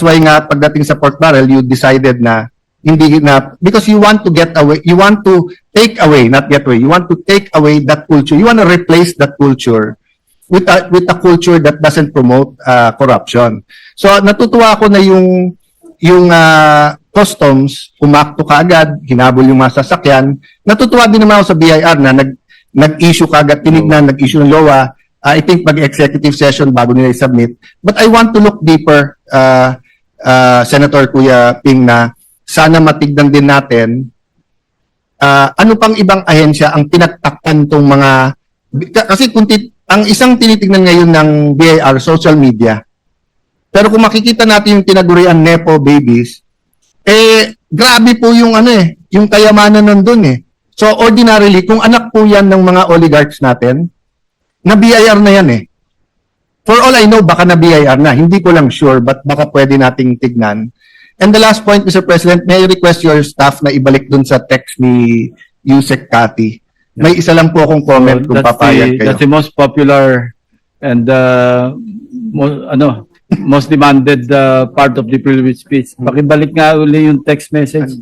That's why nga pagdating sa pork barrel, you decided na hindi na because you want to get away, you want to take away, not get away. You want to take away that culture. You want to replace that culture with a with a culture that doesn't promote uh, corruption. So natutuwa ako na yung yung uh, customs umakto kaagad, hinabol yung mga sasakyan. Natutuwa din naman ako sa BIR na nag nag-issue kaagad, tinignan, nag-issue ng LOA. Uh, I think mag-executive session bago nila i-submit. But I want to look deeper, uh, uh, Senator Kuya Ping, na sana matignan din natin ah, ano pang ibang ahensya ang pinagtakpan tong mga ka- kasi kung tit- ang isang tinitignan ngayon ng BIR social media. Pero kung makikita natin yung tinagurian nepo babies, eh grabe po yung ano eh, yung kayamanan nandun eh. So ordinarily, kung anak po yan ng mga oligarchs natin, na BIR na yan eh. For all I know, baka na BIR na. Hindi ko lang sure, but baka pwede nating tignan. And the last point, Mr. President, may I request your staff na ibalik dun sa text ni Yusek Kati. May isa lang po akong comment kung that's papayag the, kayo. That's the most popular and uh, mo, ano, most demanded uh, part of the privilege speech. Pakibalik nga uli yung text message.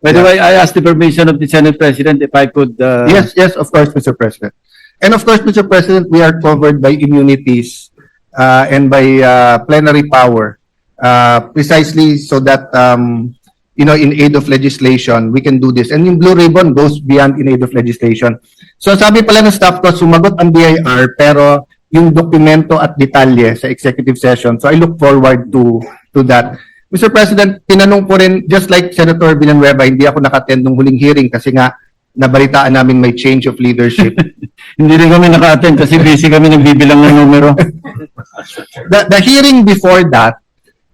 By the Yeah. way, I asked the permission of the Senate President if I could uh, Yes, yes, of course, Mr. President. And of course, Mr. President, we are covered by immunities uh, and by uh, plenary power, uh, precisely so that, um, you know, in aid of legislation, we can do this. And yung blue ribbon goes beyond in aid of legislation. So sabi pala ng staff ko, sumagot ang BIR, pero yung dokumento at detalye sa executive session. So I look forward to to that. Mr. President, tinanong ko rin, just like Senator Villanueva, hindi ako nakattend ng huling hearing kasi nga nabalitaan namin may change of leadership. hindi rin kami naka-attend kasi busy kami nagbibilang ng numero. the, the hearing before that,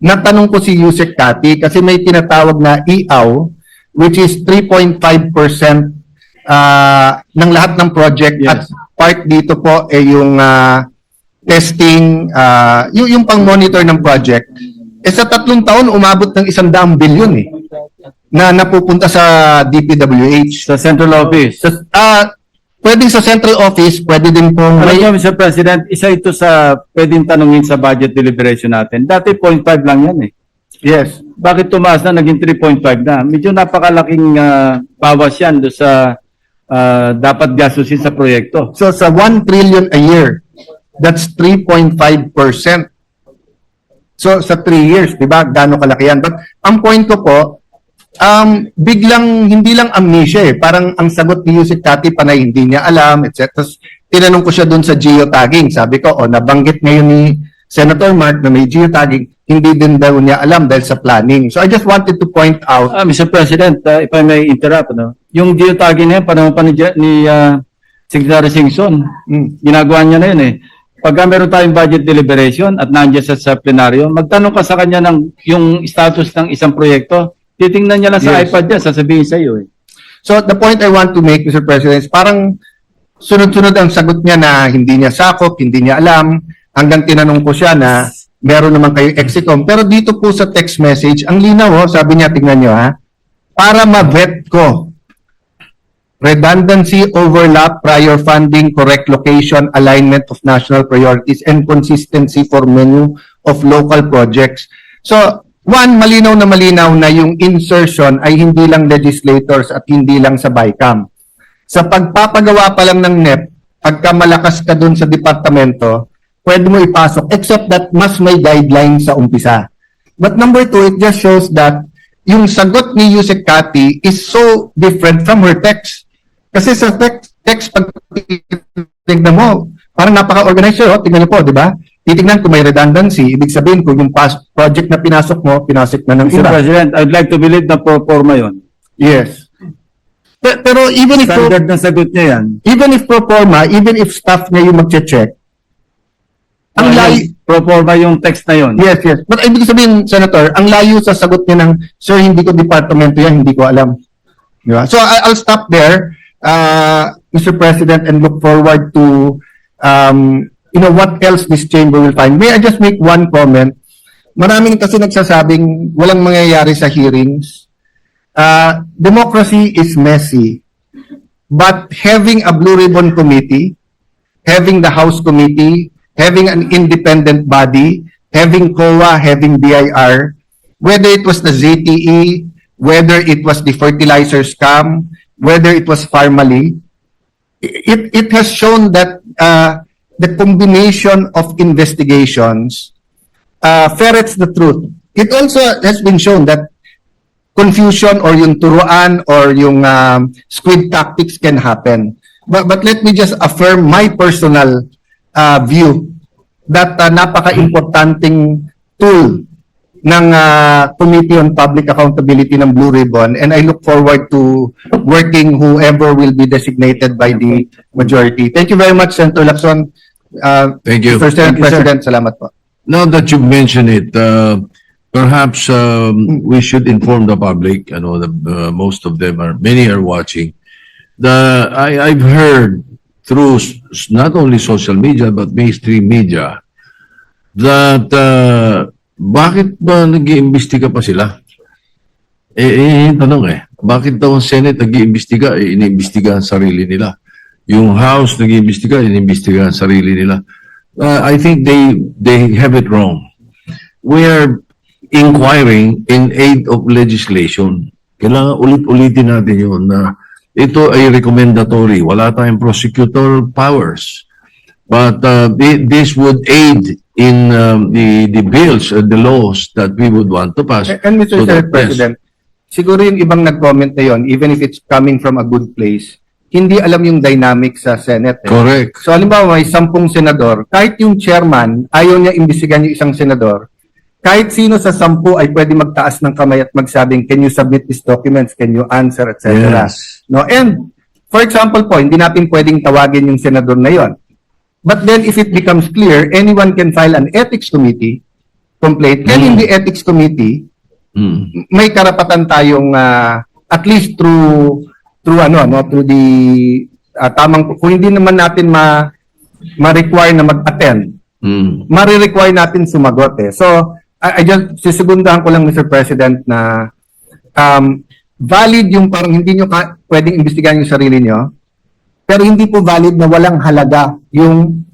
natanong ko si Yusek Kati kasi may tinatawag na EAW, which is 3.5% uh, ng lahat ng project Yes. at part dito po ay yung ah, testing, uh, yung, yung pang-monitor ng project. Eh sa tatlong taon, umabot ng isang daang bilyon eh, na napupunta sa DPWH. Sa Central Office. Sa, ah, pwedeng sa central office, pwede din pong Alam niyo, Mr. President, isa ito sa pwedeng tanungin sa budget deliberation natin. Dati 0.5 lang yan eh. Yes. Bakit tumaas na naging 3.5 na? Medyo napakalaking ah, bawas yan do sa ah, dapat gastusin sa proyekto. So sa 1 trillion a year, that's 3.5%. So sa 3 years, 'di ba? Gaano kalaki yan? But ang point ko po, um biglang hindi lang amnesia eh. Parang ang sagot ni Yusik Tati panay hindi niya alam, etc. Tapos tinanong ko siya doon sa geotagging. Sabi ko, oh, nabanggit ngayon ni Senator Mark na may geotagging, hindi din daw niya alam dahil sa planning. So I just wanted to point out Ah, Mr. President, ah, if I may interrupt, no? yung geotagging na yan, panahon pa ni, ah, Secretary Singson, mm, ginagawa niya na yun eh. Pagka meron tayong budget deliberation at nandiyan sa, sa plenaryo, magtanong ka sa kanya ng yung status ng isang proyekto, titingnan niya lang sa Yes. iPad niya, sasabihin sa iyo eh. So the point I want to make, Mr. President, is parang sunod-sunod ang sagot niya na hindi niya sakop, hindi niya alam, hanggang tinanong ko siya na meron naman kayong exicom. Pero dito po sa text message, ang linaw, oh, sabi niya, tingnan niyo ha, para ma-vet ko, redundancy, overlap, prior funding, correct location, alignment of national priorities, and consistency for menu of local projects. So, one, malinaw na malinaw na yung insertion ay hindi lang legislators at hindi lang sa BICAM. Sa pagpapagawa pa lang ng NEP, pagka malakas ka dun sa departamento, pwede mo ipasok, except that mas may guideline sa umpisa. But number two, it just shows that yung sagot ni Yusek Kati is so different from her text. Kasi sa text, text pag tignan mo, parang napaka-organized siya, oh. tingnan niyo po, di ba? Titignan kung may redundancy, ibig sabihin kung yung past project na pinasok mo, pinasok na ng Mr. sira. President, I'd like to believe na pro forma yun. Yes. Pe- Pero even if pro, Standard na sagot niya yan. even if pro forma, even if staff niya yung magche-check, ang Ah, layo, yes, Pro forma yung text na yun. yes, yes. But ibig sabihin, Senator, ang layo sa sagot niya ng, Sir, hindi ko departamento yan, hindi ko alam. Di ba? So I- I'll stop there, uh, Mr. President, and look forward to, um, you know, what else this chamber will find. May I just make one comment? Maraming kasi nagsasabing walang mangyayari sa hearings. Uh, democracy is messy. But having a Blue Ribbon Committee, having the House Committee, having an independent body, having COA, having BIR, whether it was the ZTE, whether it was the fertilizer scam, whether it was Farmally, it, it has shown that uh, the combination of investigations uh, ferrets the truth. It also has been shown that confusion or yung turuan or yung um, squid tactics can happen. But, but let me just affirm my personal uh, view that uh, napaka-importanting tool ng uh, Committee on Public Accountability ng Blue Ribbon and I look forward to working whoever will be designated by the majority. Thank you very much, Senator Lacson. Uh, Thank you. Mr. Senate Thank you, sir. President, salamat po. Now that you mention it, uh, perhaps um, we should inform the public. I know the, uh, most of them are, many are watching. The I, I've heard through not only social media but mainstream media that uh, bakit ba nag-iimbestiga pa sila? Eh, eh, yung tanong eh, bakit daw ang Senate nag-iimbestiga? Eh, iniimbestiga ang sarili nila. Yung House nag-iimbestiga, iniimbestiga ang sarili nila. Uh, I think they they have it wrong. We are inquiring in aid of legislation. Kailangan ulit-ulitin natin yun na ito ay recommendatory. Wala tayong prosecutor powers. But uh, thi- this would aid in um, the the bills and the laws that we would want to pass. And Mr. So that- President, siguro yung ibang nag-comment na yon, even if it's coming from a good place, hindi alam yung dynamic sa Senate. eh. Correct. So halimbawa may sampung senador, kahit yung chairman, ayaw niya imbestigan yung isang senador, kahit sino sa sampu ay pwede magtaas ng kamay at magsabing, can you submit these documents, can you answer, etc. Yes. No, and for example po, hindi natin pwedeng tawagin yung senador na yon. But then if it becomes clear, anyone can file an ethics committee complaint. And in the ethics committee, Mm. may karapatan tayong ah, at least through through ano no through the ah, tamang kung hindi naman natin ma ma-require na mag-attend Mm. mare-require natin sumagot eh so I, I just sisegundahan ko lang Mr. President na um, valid yung parang hindi nyo ka, pwedeng imbestigahan yung sarili nyo pero hindi po valid na walang halaga yung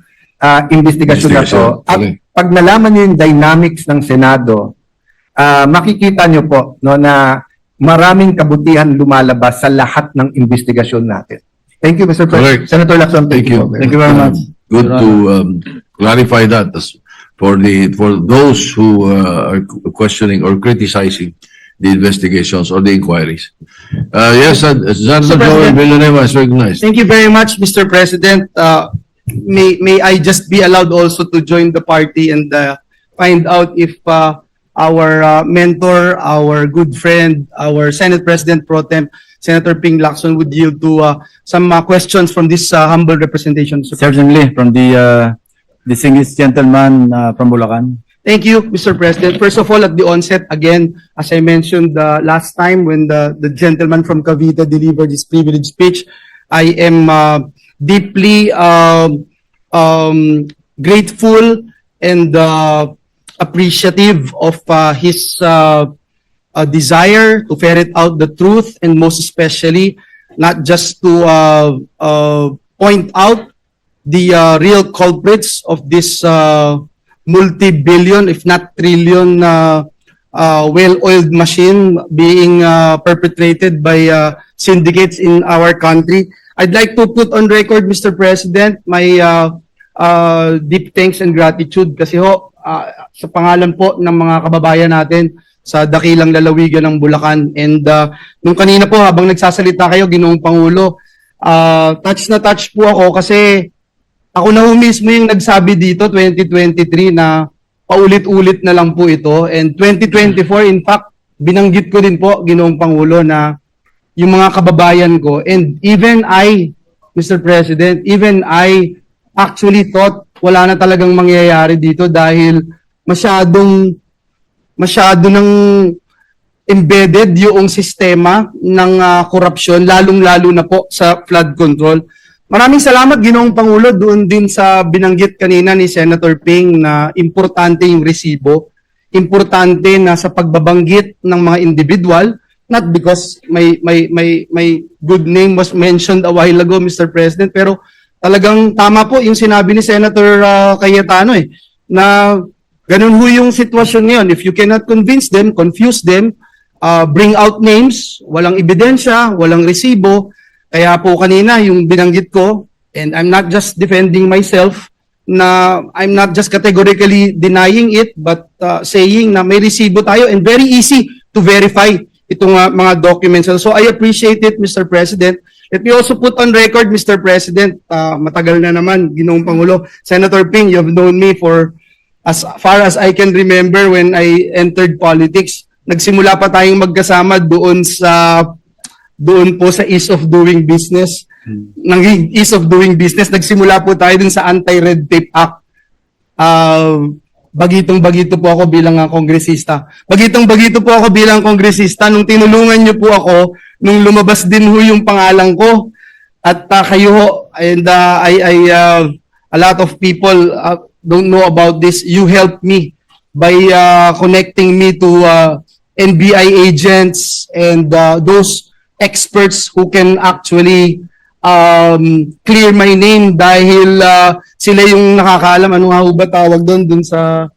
ah, investigasyon na to at pag nalaman nyo yung dynamics ng Senado ah, makikita nyo po no na maraming kabutihan lumalabas sa lahat ng investigasyon natin. Thank you, Mr. President. Senator Lacson, Thank you. po. Thank you very much. Good to um, clarify that for the for those who uh, are questioning or criticizing the investigations or the inquiries. Uh, yes, uh, Senator Joel President. Villanueva is recognized. Thank you very much, Mr. President. Uh, may may I just be allowed also to join the party and uh, find out if uh, our uh, mentor, our good friend, our Senate President Pro Tem, Senator Ping Lacson would yield to uh, some uh, questions from this uh, humble representation. Mr. Certainly, from the uh, distinguished gentleman uh, from Bulacan. Thank you, Mr. President. First of all, at the onset, again, as I mentioned uh, last time when the, the gentleman from Cavite delivered his privileged speech, I am uh, deeply um, um, grateful and uh, appreciative of uh, his uh, uh, desire to ferret out the truth and most especially not just to uh, uh, point out the uh, real culprits of this uh, multi-billion, if not trillion, uh, uh, well-oiled machine being uh, perpetrated by uh, syndicates in our country. I'd like to put on record, Mr. President, my uh, uh, deep thanks and gratitude kasi ho, uh, sa pangalan po ng mga kababayan natin sa dakilang lalawigan ng Bulacan. And uh, nung kanina po habang nagsasalita kayo, Ginoong Pangulo, uh, touch na touch po ako kasi ako na mismo yung nagsabi dito 2023 na paulit-ulit na lang po ito and 2024 in fact binanggit ko din po Ginoong Pangulo na yung mga kababayan ko and even I Mr. President even I actually thought wala na talagang mangyayari dito dahil masyadong masyado ng embedded yung sistema ng korupsyon lalong-lalo na po sa flood control. Maraming salamat Ginoong Pangulo doon din sa binanggit kanina ni Senator Ping na importante yung resibo, importante na sa pagbabanggit ng mga individual not because may may may may good name was mentioned a while ago Mr. President pero talagang tama po yung sinabi ni Senator ah, Cayetano eh na Ganun ho yung sitwasyon ngayon. If you cannot convince them, confuse them, uh, bring out names, walang ebidensya, walang resibo. Kaya po kanina yung binanggit ko, and I'm not just defending myself, na I'm not just categorically denying it, but uh, saying na may resibo tayo and very easy to verify itong uh, mga documents. So I appreciate it, Mr. President. Let me also put on record, Mr. President, uh, matagal na naman, Ginoong Pangulo, Senator Ping, you have known me for as far as I can remember when I entered politics. Nagsimula pa tayong magkasama doon sa doon po sa ease of doing business. Nang ease of doing business, nagsimula po tayo dun sa Anti-Red Tape Act. Uh, bagitong-bagito po ako bilang uh, kongresista. Bagitong-bagito po ako bilang kongresista nung tinulungan niyo po ako nung lumabas din ho yung pangalan ko. At uh, kayo ho, and uh, I, I uh, a lot of people uh, don't know about this. You helped me by uh, connecting me to uh, NBI agents and uh, those experts who can actually um, clear my name dahil uh, sila yung nakakaalam ano nga ba tawag doon dun sa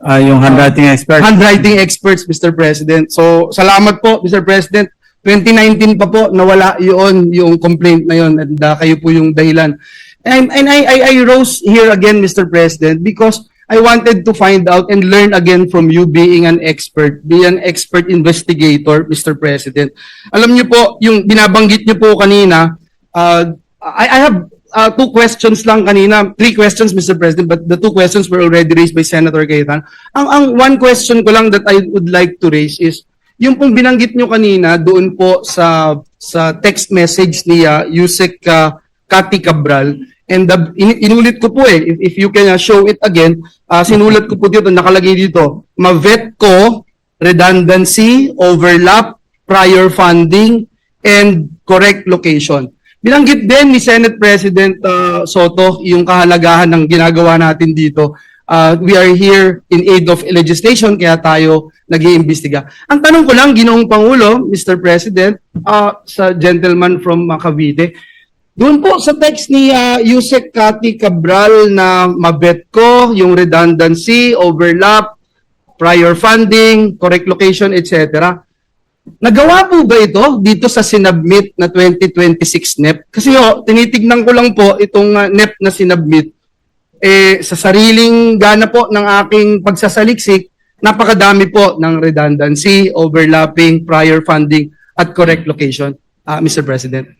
Ah, yung handwriting expert. handwriting experts, Mr. President. So, salamat po, Mr. President. 2019 pa po, nawala yun, yung complaint na yun, and uh, kayo po yung dahilan. And, and I, I, I rose here again, Mr. President, because I wanted to find out and learn again from you being an expert, be an expert investigator, Mr. President. Alam niyo po, yung binabanggit niyo po kanina, uh, I, I have uh, two questions lang kanina, three questions, Mr. President, but the two questions were already raised by Senator Cayetano. Ang, ang one question ko lang that I would like to raise is, yung pong binanggit nyo kanina doon po sa sa text message ni uh, Yusek uh, Cathy Cabral, and uh, in- inulit ko po eh, if, if you can uh, show it again, uh, sinulat ko po dito, nakalagay dito, mavet ko, redundancy, overlap, prior funding, and correct location. Binanggit din ni Senate President uh, Soto yung kahalagahan ng ginagawa natin dito. Uh, we are here in aid of legislation kaya tayo nag-iimbestiga. Ang tanong ko lang, Ginoong Pangulo, Mr. President, uh, sa gentleman from uh, Cavite, doon po sa text ni uh, Yusek Cathy Cabral na mabet ko yung redundancy, overlap, prior funding, correct location, etc. Nagawa po ba ito dito sa sinubmit na 2026 NEP? Kasi ho, tinitignan ko lang po itong uh, NEP na sinubmit. Eh, sa sariling gana po ng aking pagsasaliksik, napakadami po ng redundancy, overlapping, prior funding, at correct location, Ah, Mr. President.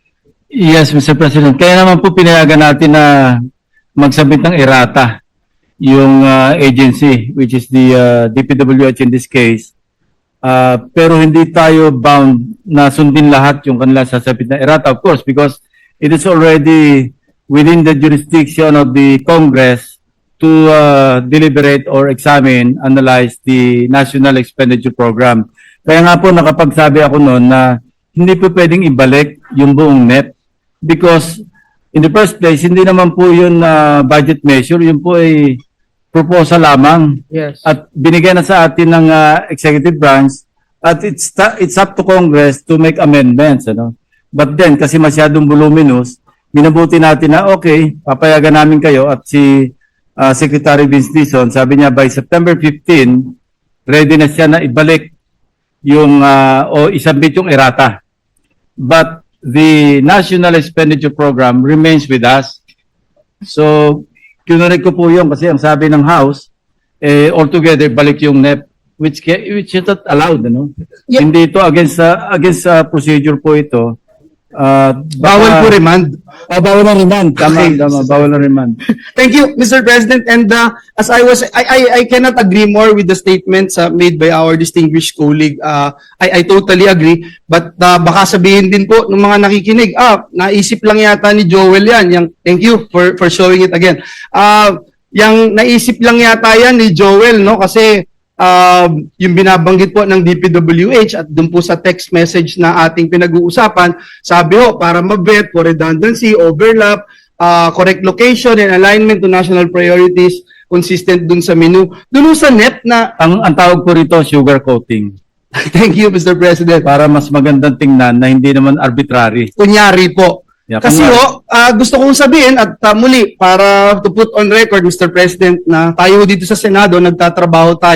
Yes, Mr. President. Kaya naman po pinayagan natin na magsabit ng errata yung uh, agency, which is the uh, DPWH in this case. Uh, pero hindi tayo bound na sundin lahat yung kanila sasabit na errata, of course, because it is already within the jurisdiction of the Congress to uh, deliberate or examine, analyze the National Expenditure Program. Kaya nga po nakapagsabi ako noon na hindi po pwedeng ibalik yung buong NEP because in the first place, hindi naman po yun na budget measure, yun po ay proposal lamang. Yes. at binigyan na sa atin ng ah, executive branch at it's it's up to Congress to make amendments ano. But then kasi masyadong voluminous minabuti natin na okay papayagan namin kayo at si ah, Secretary Vince Dizon sabi niya by September 15 ready na siya na ibalik yung ah, o isabit yung errata. But the National Expenditure Program remains with us So, kinurek ko po yun kasi ang sabi ng House, eh, altogether, balik yung NEP, which, which is not allowed, ano? Yeah. Hindi ito against sa against sa procedure po ito. Ah, Bawal po remand. Ah, bawal na remand. Tama, Okay. tama, bawal na remand. Thank you, Mr. President. And uh, as I was, I, I, I cannot agree more with the statements uh, made by our distinguished colleague. Uh, I, I totally agree. But uh, baka sabihin din po ng mga nakikinig, ah, naisip lang yata ni Joel yan. Yang, thank you for, for showing it again. Uh, yang naisip lang yata yan ni Joel, no? Kasi uh, yung binabanggit po ng DPWH at dun po sa text message na ating pinag-uusapan, sabi ho, para mabet for redundancy, overlap, uh, correct location and alignment to national priorities consistent dun sa menu. Dun sa NEP na, Ang, ang tawag po rito, sugar coating. thank you Mr. President, Para mas magandang tingnan na hindi naman arbitrary. kunyari po, Yeah, Kasi ho, ah, gusto kong sabihin at ah, muli para to put on record Mr. President na tayo dito sa Senado nagtatrabaho tayo